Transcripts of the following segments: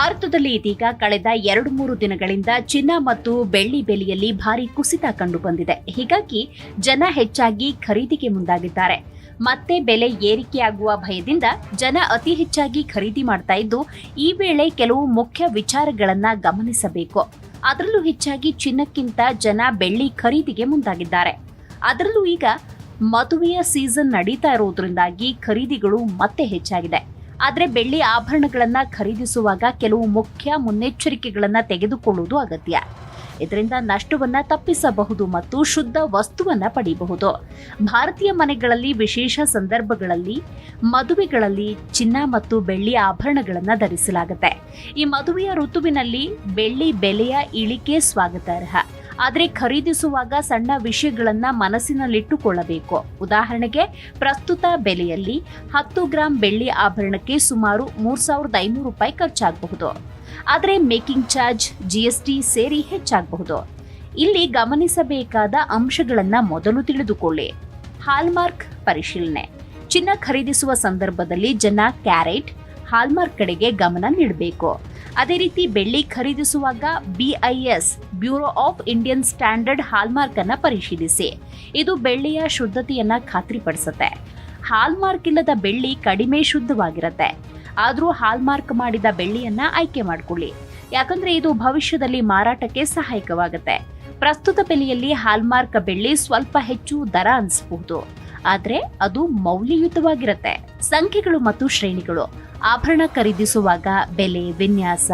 ಭಾರತದಲ್ಲಿ ಇದೀಗ ಕಳೆದ ಎರಡು ಮೂರು ದಿನಗಳಿಂದ ಚಿನ್ನ ಮತ್ತು ಬೆಳ್ಳಿ ಬೆಲೆಯಲ್ಲಿ ಭಾರಿ ಕುಸಿತ ಕಂಡು ಬಂದಿದೆ ಹೀಗಾಗಿ ಜನ ಹೆಚ್ಚಾಗಿ ಖರೀದಿಗೆ ಮುಂದಾಗಿದ್ದಾರೆ. ಮತ್ತೆ ಬೆಲೆ ಏರಿಕೆಯಾಗುವ ಭಯದಿಂದ ಜನ ಅತಿ ಹೆಚ್ಚಾಗಿ ಖರೀದಿ ಮಾಡ್ತಾ ಇದ್ದು, ಈ ವೇಳೆ ಕೆಲವು ಮುಖ್ಯ ವಿಚಾರಗಳನ್ನ ಗಮನಿಸಬೇಕು. ಅದರಲ್ಲೂ ಹೆಚ್ಚಾಗಿ ಚಿನ್ನಕ್ಕಿಂತ ಜನ ಬೆಳ್ಳಿ ಖರೀದಿಗೆ ಮುಂದಾಗಿದ್ದಾರೆ. ಅದರಲ್ಲೂ ಈಗ ಮದುವೆಯ ಸೀಸನ್ ನಡೀತಾ ಇರೋದ್ರಿಂದಾಗಿ ಖರೀದಿಗಳು ಮತ್ತೆ ಹೆಚ್ಚಾಗಿದೆ. ಆದರೆ ಬೆಳ್ಳಿ ಆಭರಣಗಳನ್ನ ಖರೀದಿಸುವಾಗ ಕೆಲವು ಮುಖ್ಯ ಮುನ್ನೆಚ್ಚರಿಕೆಗಳನ್ನ ತೆಗೆದುಕೊಳ್ಳುವುದು ಅಗತ್ಯ. ಇದರಿಂದ ನಷ್ಟವನ್ನ ತಪ್ಪಿಸಬಹುದು ಮತ್ತು ಶುದ್ಧ ವಸ್ತುವನ್ನ ಪಡೆಯಬಹುದು ಭಾರತೀಯ ಮನೆಗಳಲ್ಲಿ ವಿಶೇಷ ಸಂದರ್ಭಗಳಲ್ಲಿ ಮದುವೆಗಳಲ್ಲಿ ಚಿನ್ನ ಮತ್ತು ಬೆಳ್ಳಿ ಆಭರಣಗಳನ್ನು ಧರಿಸಲಾಗುತ್ತೆ. ಈ ಮದುವೆಯ ಋತುವಿನಲ್ಲಿ ಬೆಳ್ಳಿ ಬೆಲೆಯ ಇಳಿಕೆ ಸ್ವಾಗತಾರ್ಹ. ಆದರೆ ಖರೀದಿಸುವಾಗ ಸಣ್ಣ ವಿಷಯಗಳನ್ನು ಮನಸ್ಸಿನಲ್ಲಿಟ್ಟುಕೊಳ್ಳಬೇಕು. ಉದಾಹರಣೆಗೆ, ಪ್ರಸ್ತುತ ಬೆಲೆಯಲ್ಲಿ ಹತ್ತು ಗ್ರಾಂ ಬೆಳ್ಳಿ ಆಭರಣಕ್ಕೆ ಸುಮಾರು ಮೂರ್ ಸಾವಿರದ ಐನೂರು ರೂಪಾಯಿ ಖರ್ಚಾಗಬಹುದು. ಆದರೆ ಮೇಕಿಂಗ್ ಚಾರ್ಜ್ ಜಿಎಸ್ಟಿ ಸೇರಿ ಹೆಚ್ಚಾಗಬಹುದು. ಇಲ್ಲಿ ಗಮನಿಸಬೇಕಾದ ಅಂಶಗಳನ್ನು ಮೊದಲು ತಿಳಿದುಕೊಳ್ಳಿ. ಹಾಲ್ಮಾರ್ಕ್ ಪರಿಶೀಲನೆ. ಚಿನ್ನ ಖರೀದಿಸುವ ಸಂದರ್ಭದಲ್ಲಿ ಜನ ಕ್ಯಾರೆಟ್, ಹಾಲ್ಮಾರ್ಕ್ ಕಡೆಗೆ ಗಮನ ನೀಡಬೇಕು. ಅದೇ ರೀತಿ ಬೆಳ್ಳಿ ಖರೀದಿಸುವಾಗ BIS bureau of Indian standard hallmark ಅನ್ನ ಪರಿಶೀಲಿಸಿ. ಇದು ಬೆಳ್ಳಿಯ ಶುದ್ಧತೆಯನ್ನ ಖಾತ್ರಿಪಡಿಸುತ್ತೆ. ಹಾಲ್ಮಾರ್ಕ್ ಇಲ್ಲದ ಬೆಳ್ಳಿ ಕಡಿಮೆ ಶುದ್ಧವಾಗಿರುತ್ತೆ. ಆದರೂ ಹಾಲ್ಮಾರ್ಕ್ ಮಾಡಿದ ಬೆಳ್ಳಿಯನ್ನ ಆಯ್ಕೆ ಮಾಡಿಕೊಳ್ಳಿ. ಯಾಕಂದ್ರೆ ಇದು ಭವಿಷ್ಯದಲ್ಲಿ ಮಾರಾಟಕ್ಕೆ ಸಹಾಯಕವಾಗುತ್ತೆ. ಪ್ರಸ್ತುತ ಬೆಲೆಯಲ್ಲಿ ಹಾಲ್ಮಾರ್ಕ್ ಬೆಳ್ಳಿ ಸ್ವಲ್ಪ ಹೆಚ್ಚು ದರ ಅನಿಸಬಹುದು. ಆದರೆ ಅದು ಮೌಲ್ಯಯುತವಾಗಿರುತ್ತೆ. ಸಂಖ್ಯೆಗಳು ಮತ್ತು ಶ್ರೇಣಿಗಳು. ಆಭರಣ ಖರೀದಿಸುವಾಗ ಬೆಲೆ, ವಿನ್ಯಾಸ,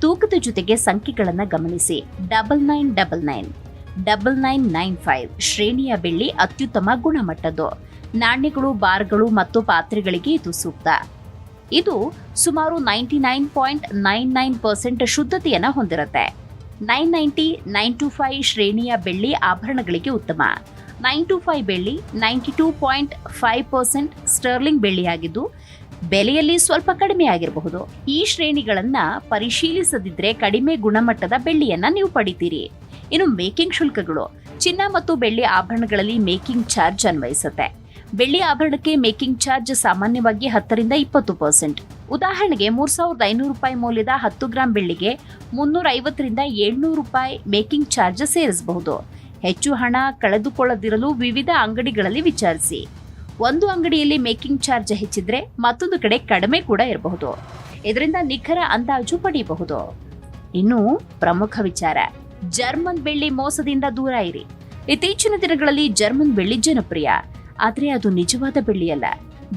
ತೂಕದ ಜೊತೆಗೆ ಸಂಖ್ಯೆಗಳನ್ನು ಗಮನಿಸಿ. Double nine double nine. Double nine nine five ಶ್ರೇಣಿಯ ಬೆಳ್ಳಿ ಅತ್ಯುತ್ತಮ ಗುಣಮಟ್ಟದ್ದು. ನಾಣ್ಯಗಳು, ಬಾರ್ಗಳು ಮತ್ತು ಪಾತ್ರೆಗಳಿಗೆ ಇದು ಸೂಕ್ತ. ಇದು ಸುಮಾರು ninety nine point nine nine percent ಶುದ್ಧತೆಯನ್ನು ಹೊಂದಿರುತ್ತೆ. Nine ninety, nine two five ಶ್ರೇಣಿಯ ಬೆಳ್ಳಿ ಆಭರಣಗಳಿಗೆ ಉತ್ತಮ. ನೈನ್ ಟು ಫೈವ್ ಬೆಳ್ಳಿ ninety two point five percent sterling ಬೆಳ್ಳಿಯಾಗಿದ್ದು ಬೆಲೆಯಲ್ಲಿ ಸ್ವಲ್ಪ ಕಡಿಮೆ ಆಗಿರಬಹುದು. ಈ ಶ್ರೇಣಿಗಳನ್ನ ಪರಿಶೀಲಿಸದಿದ್ರೆ ಕಡಿಮೆ ಗುಣಮಟ್ಟದ ಬೆಳ್ಳಿಯನ್ನ ನೀವು ಪಡಿತೀರಿ. ಇನ್ನು ಮೇಕಿಂಗ್ ಶುಲ್ಕಗಳು, ಚಿನ್ನ ಮತ್ತು ಬೆಳ್ಳಿ ಆಭರಣಗಳಲ್ಲಿ ಮೇಕಿಂಗ್ ಚಾರ್ಜ್ ಅನ್ವಯಿಸುತ್ತೆ. ಬೆಳ್ಳಿ ಆಭರಣಕ್ಕೆ ಮೇಕಿಂಗ್ ಚಾರ್ಜ್ ಸಾಮಾನ್ಯವಾಗಿ ಹತ್ತರಿಂದ ಇಪ್ಪತ್ತು ಪರ್ಸೆಂಟ್. ಉದಾಹರಣೆಗೆ ಮೂರ್ ಸಾವಿರದ ಐನೂರು ರೂಪಾಯಿ ಮೌಲ್ಯದ ಹತ್ತು ಗ್ರಾಂ ಬೆಳ್ಳಿಗೆ ಮುನ್ನೂರ ಐವತ್ತರಿಂದ ಏಳ್ನೂರು ರೂಪಾಯಿ ಮೇಕಿಂಗ್ ಚಾರ್ಜ್ ಸೇರಿಸಬಹುದು. ಹೆಚ್ಚು ಹಣ ಕಳೆದುಕೊಳ್ಳದಿರಲು ವಿವಿಧ ಅಂಗಡಿಗಳಲ್ಲಿ ವಿಚಾರಿಸಿ. ಒಂದು ಅಂಗಡಿಯಲ್ಲಿ ಮೇಕಿಂಗ್ ಚಾರ್ಜ್ ಹೆಚ್ಚಿದ್ರೆ ಮತ್ತೊಂದು ಕಡೆ ಕಡಿಮೆ ಕೂಡ ಇರಬಹುದು. ಇದರಿಂದ ನಿಖರ ಅಂದಾಜು ಪಡೆಯಬಹುದು. ಇನ್ನು ಪ್ರಮುಖ ವಿಚಾರ, ಜರ್ಮನ್ ಬೆಳ್ಳಿ ಮೋಸದಿಂದ ದೂರ ಇರಿ. ಇತ್ತೀಚಿನ ದಿನಗಳಲ್ಲಿ ಜರ್ಮನ್ ಬೆಳ್ಳಿ ಜನಪ್ರಿಯ, ಆದರೆ ಅದು ನಿಜವಾದ ಬೆಳ್ಳಿಯಲ್ಲ.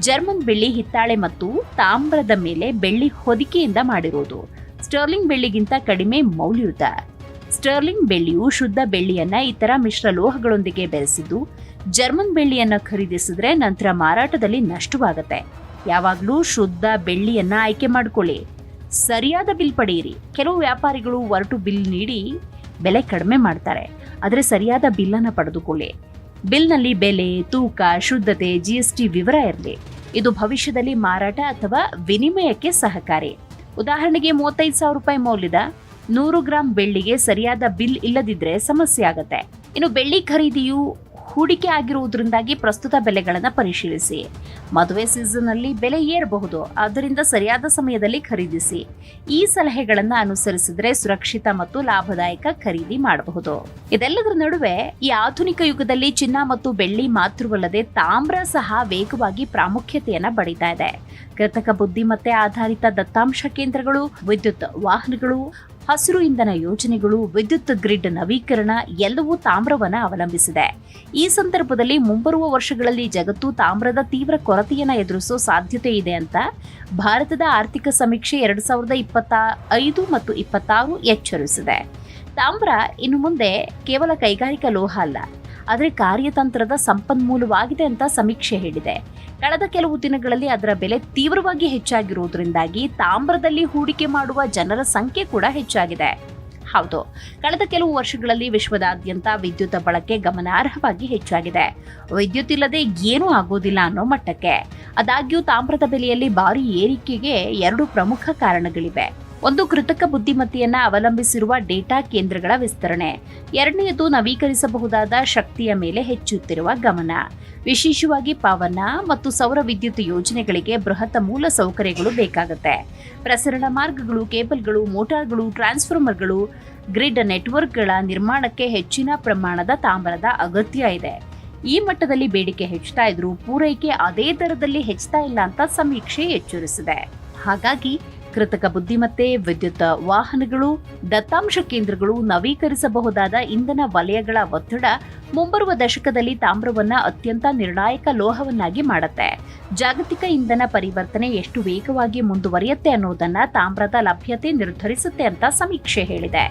ಜರ್ಮನ್ ಬೆಳ್ಳಿ ಹಿತ್ತಾಳೆ ಮತ್ತು ತಾಮ್ರದ ಮೇಲೆ ಬೆಳ್ಳಿ ಹೊದಿಕೆಯಿಂದ ಮಾಡಿರುವುದು ಸ್ಟರ್ಲಿಂಗ್ ಬೆಳ್ಳಿಗಿಂತ ಕಡಿಮೆ ಮೌಲ್ಯಯುತ ಸ್ಟರ್ಲಿಂಗ್ ಬೆಳ್ಳಿಯು ಶುದ್ಧ ಬೆಳ್ಳಿಯನ್ನ ಇತರ ಮಿಶ್ರ ಲೋಹಗಳೊಂದಿಗೆ ಬೆರೆಸಿದ್ದು ಜರ್ಮನ್ ಬೆಳ್ಳಿಯನ್ನ ಖರೀದಿಸಿದ್ರೆ ನಂತರ ಮಾರಾಟದಲ್ಲಿ ನಷ್ಟವಾಗುತ್ತೆ. ಯಾವಾಗಲೂ ಶುದ್ಧ ಬೆಳ್ಳಿಯನ್ನ ಆಯ್ಕೆ ಮಾಡಿಕೊಳ್ಳಿ. ಸರಿಯಾದ ಬಿಲ್ ಪಡೆಯಿರಿ. ಕೆಲವು ವ್ಯಾಪಾರಿಗಳು ಒರಟು ಬಿಲ್ ನೀಡಿ ಬೆಲೆ ಕಡಿಮೆ ಮಾಡ್ತಾರೆ. ಆದರೆ ಸರಿಯಾದ ಬಿಲ್ಲನ್ನು ಪಡೆದುಕೊಳ್ಳಿ. ಬಿಲ್ನಲ್ಲಿ ಬೆಲೆ, ತೂಕ, ಶುದ್ಧತೆ ಜಿಎಸ್ಟಿ ವಿವರ ಇರಲಿ. ಇದು ಭವಿಷ್ಯದಲ್ಲಿ ಮಾರಾಟ ಅಥವಾ ವಿನಿಮಯಕ್ಕೆ ಸಹಕಾರಿ. ಉದಾಹರಣೆಗೆ ಮೂವತ್ತೈದು ಸಾವಿರ ರೂಪಾಯಿ ಮೌಲ್ಯದ ನೂರು ಗ್ರಾಂ ಬೆಳ್ಳಿಗೆ ಸರಿಯಾದ ಬಿಲ್ ಇಲ್ಲದಿದ್ದರೆ ಸಮಸ್ಯೆ ಆಗುತ್ತೆ. ಇನ್ನು ಬೆಳ್ಳಿ ಖರೀದಿಯು ಹೂಡಿಕೆ ಆಗಿರುವುದರಿಂದಾಗಿ ಪ್ರಸ್ತುತ ಬೆಲೆಗಳನ್ನು ಪರಿಶೀಲಿಸಿ. ಮದುವೆ ಸೀಸನ್ ಅಲ್ಲಿ ಬೆಲೆ ಏರಬಹುದು, ಆದ್ದರಿಂದ ಸರಿಯಾದ ಸಮಯದಲ್ಲಿ ಖರೀದಿಸಿ. ಈ ಸಲಹೆಗಳನ್ನು ಅನುಸರಿಸಿದ್ರೆ ಸುರಕ್ಷಿತ ಮತ್ತು ಲಾಭದಾಯಕ ಖರೀದಿ ಮಾಡಬಹುದು. ಇದೆಲ್ಲದರ ನಡುವೆ ಈ ಆಧುನಿಕ ಯುಗದಲ್ಲಿ ಚಿನ್ನ ಮತ್ತು ಬೆಳ್ಳಿ ಮಾತ್ರವಲ್ಲದೆ ತಾಮ್ರ ಸಹ ವೇಗವಾಗಿ ಪ್ರಾಮುಖ್ಯತೆಯನ್ನು ಪಡೀತಾ ಇದೆ. ಕೃತಕ ಬುದ್ಧಿಮತ್ತೆ ಆಧಾರಿತ ದತ್ತಾಂಶ ಕೇಂದ್ರಗಳು, ವಿದ್ಯುತ್ ವಾಹನಗಳು ಹಸಿರು ಇಂಧನ ಯೋಜನೆಗಳು, ವಿದ್ಯುತ್ ಗ್ರಿಡ್ ನವೀಕರಣ ಎಲ್ಲವೂ ತಾಮ್ರವನ್ನ ಅವಲಂಬಿಸಿದೆ. ಈ ಸಂದರ್ಭದಲ್ಲಿ ಮುಂಬರುವ ವರ್ಷಗಳಲ್ಲಿ ಜಗತ್ತು ತಾಮ್ರದ ತೀವ್ರ ಕೊರತೆಯನ್ನು ಎದುರಿಸೋ ಸಾಧ್ಯತೆ ಇದೆ ಅಂತ ಭಾರತದ ಆರ್ಥಿಕ ಸಮೀಕ್ಷೆ ಎರಡು ಸಾವಿರದ ಇಪ್ಪತ್ತ ಐದು ಮತ್ತು ಇಪ್ಪತ್ತಾರು ಎಚ್ಚರಿಸಿದೆ. ತಾಮ್ರ ಇನ್ನು ಮುಂದೆ ಕೇವಲ ಕೈಗಾರಿಕಾ ಲೋಹ ಅಲ್ಲ, ಆದರೆ ಕಾರ್ಯತಂತ್ರದ ಸಂಪನ್ಮೂಲವಾಗಿದೆ ಅಂತ ಸಮೀಕ್ಷೆ ಹೇಳಿದೆ. ಕಳೆದ ಕೆಲವು ದಿನಗಳಲ್ಲಿ ಅದರ ಬೆಲೆ ತೀವ್ರವಾಗಿ ಹೆಚ್ಚಾಗಿರುವುದರಿಂದಾಗಿ ತಾಮ್ರದಲ್ಲಿ ಹೂಡಿಕೆ ಮಾಡುವ ಜನರ ಸಂಖ್ಯೆ ಕೂಡ ಹೆಚ್ಚಾಗಿದೆ. ಹೌದು, ಕಳೆದ ಕೆಲವು ವರ್ಷಗಳಲ್ಲಿ ವಿಶ್ವದಾದ್ಯಂತ ವಿದ್ಯುತ್ ಬಳಕೆ ಗಮನಾರ್ಹವಾಗಿ ಹೆಚ್ಚಾಗಿದೆ. ವಿದ್ಯುತ್ ಇಲ್ಲದೆ ಏನೂ ಆಗೋದಿಲ್ಲ ಅನ್ನೋ ಮಟ್ಟಕ್ಕೆ. ಆದಾಗ್ಯೂ ತಾಮ್ರದ ಬೆಲೆಯಲ್ಲಿ ಭಾರಿ ಏರಿಕೆಗೆ ಎರಡು ಪ್ರಮುಖ ಕಾರಣಗಳಿವೆ. ಒಂದು ಕೃತಕ ಬುದ್ಧಿಮತ್ತೆಯನ್ನ ಅವಲಂಬಿಸಿರುವ ಡೇಟಾ ಕೇಂದ್ರಗಳ ವಿಸ್ತರಣೆ. ಎರಡನೆಯದು ನವೀಕರಿಸಬಹುದಾದ ಶಕ್ತಿಯ ಮೇಲೆ ಹೆಚ್ಚುತ್ತಿರುವ ಗಮನ. ವಿಶೇಷವಾಗಿ ಪವನ ಮತ್ತು ಸೌರ ವಿದ್ಯುತ್ ಯೋಜನೆಗಳಿಗೆ ಬೃಹತ್ ಮೂಲ ಸೌಕರ್ಯಗಳು ಬೇಕಾಗುತ್ತೆ. ಪ್ರಸರಣ ಮಾರ್ಗಗಳು, ಕೇಬಲ್ಗಳು, ಮೋಟಾರ್ಗಳು, ಟ್ರಾನ್ಸ್ಫಾರ್ಮರ್ಗಳು, ಗ್ರಿಡ್ ನೆಟ್ವರ್ಕ್ಗಳ ನಿರ್ಮಾಣಕ್ಕೆ ಹೆಚ್ಚಿನ ಪ್ರಮಾಣದ ತಾಮ್ರದ ಅಗತ್ಯ ಇದೆ. ಈ ಮಟ್ಟದಲ್ಲಿ ಬೇಡಿಕೆ ಹೆಚ್ಚುತ್ತಾ ಇದ್ರೂ ಪೂರೈಕೆ ಅದೇ ದರದಲ್ಲಿ ಹೆಚ್ಚುತ್ತಾ ಇಲ್ಲ ಅಂತ ಸಮೀಕ್ಷೆ ಎಚ್ಚರಿಸಿದೆ ಹಾಗಾಗಿ ಕೃತಕ ಬುದ್ಧಿಮತ್ತೆ, ವಿದ್ಯುತ್ ವಾಹನಗಳು, ದತ್ತಾಂಶ ಕೇಂದ್ರಗಳು ನವೀಕರಿಸಬಹುದಾದ ಇಂಧನ ವಲಯಗಳ ಒತ್ತಡ ಮುಂಬರುವ ದಶಕದಲ್ಲಿ ತಾಮ್ರವನ್ನ ಅತ್ಯಂತ ನಿರ್ಣಾಯಕ ಲೋಹವನ್ನಾಗಿ ಮಾಡುತ್ತೆ. ಜಾಗತಿಕ ಇಂಧನ ಪರಿವರ್ತನೆ ಎಷ್ಟು ವೇಗವಾಗಿ ಮುಂದುವರಿಯುತ್ತೆ ಅನ್ನೋದನ್ನ ತಾಮ್ರದ ಲಭ್ಯತೆ ನಿರ್ಧರಿಸುತ್ತೆ ಅಂತ ಸಮೀಕ್ಷೆ ಹೇಳಿದೆ.